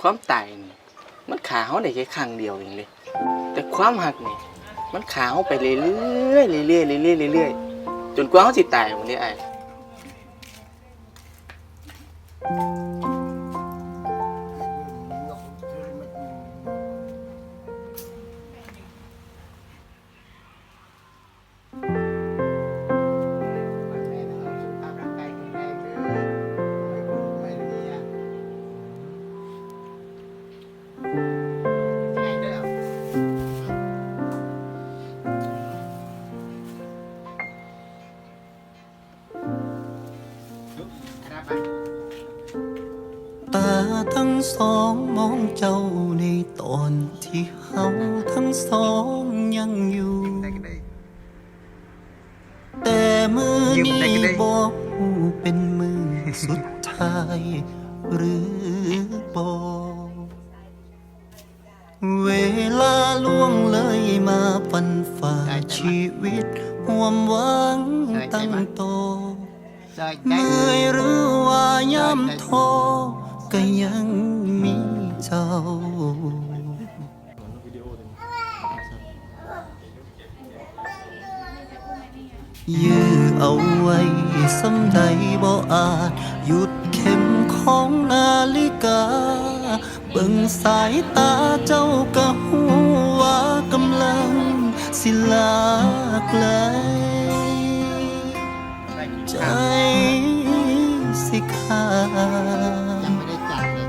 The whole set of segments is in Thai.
ความตายนี่มันขาเขาได้แค่ครั้งเดียวเองเลย แต่ความหักนี่มันขาเขาไปเรื่อยๆเรื่อยๆเรื่อยๆเรื่อยๆจนกว่าเขาสิตายวันนี้ไอ้ ตาทั้งสองมองเจ้าในตอนที่เฮาทั้งสองยังอยู่ แต่มือนี้บอกเป็นมือสุดท้ายหรือบอกเวลาล่วงเลยมาฟันฝ่าชีวิตห่วมหวังตั้งโต เหนื่อยหรือว่าย่ำท้อก็ยังมีเจ้า ยื้อเอาไว้สำใดบ่อาจ หยุดเข็มของนาฬิกา เบิ่งสายตาเจ้าก็หูว่ากำลังสิลากไกลใจ สิขาดยังไม่ได้จัดเลย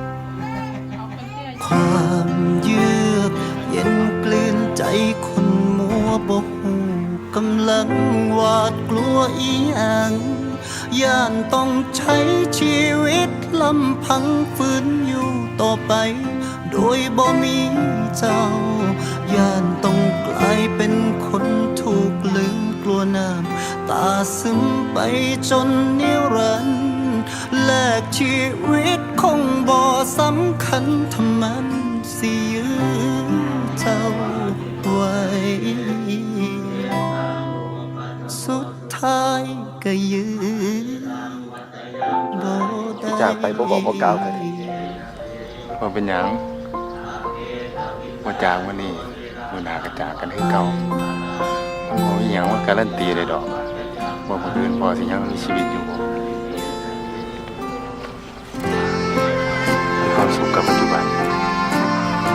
ความเยือกเย็นกลืนใจคนมัวบกหูกำลังหวาดกลัวอีหยังย่านต้องใช้ชีวิตลำพังฝืนอยู่ต่อไป โดยบ่มีเจ้า ย่านต้องกลายเป็นคนถูกลืมกลัวน้ำตาซึมไปจนนิรันดร์ แลกชีวิตคงบ่สำคัญทำมันสิยื้อเจ้าไว้สุดท้ายก็ยื้อบ่ได้จากไปบ่บอกบ่กล่าวกันว่าเป็นหยังว่าจากวันนี้มือหนากระจากกันคือเก่ามันบ่มีหยังว่าการันตีเลยดอกว่าคนอื่นพอสิยังมีชีวิตอยู่ สุขกับปัจจุบัน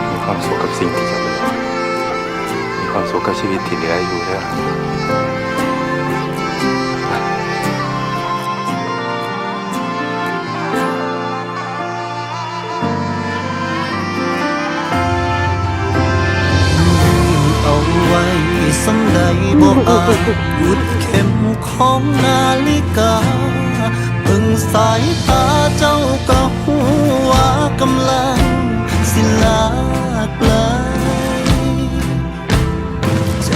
มีความสุขกับสิ่งที่จะเป็นมีความสุขกับชีวิตที่เหลืออยู่เด้เอาไว้สำใดบ่อาจหยุดเข็มของนาฬิกา สายตาเจ้าก็หูว่ากำลังสิลาไกลใจ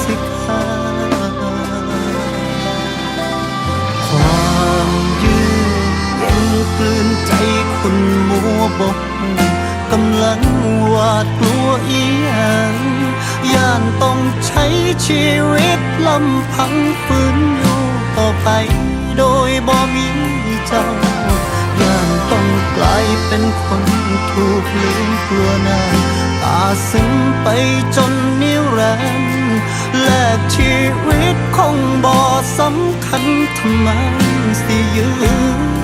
สิขาดความยืดเย็นกลืนใจคนมัวบกกำลังหวาดกลัวอีหยังย่านต้องใช้ชีวิตลำพังฝืนอยู่ต่อไป บ่มีเจ้าย่านต้องกลายเป็นคนถูกลืมกลัวนานตาซึ้งไปจนนิรันดร์แลกชีวิตคงบ่สำคัญทำไมสิยืน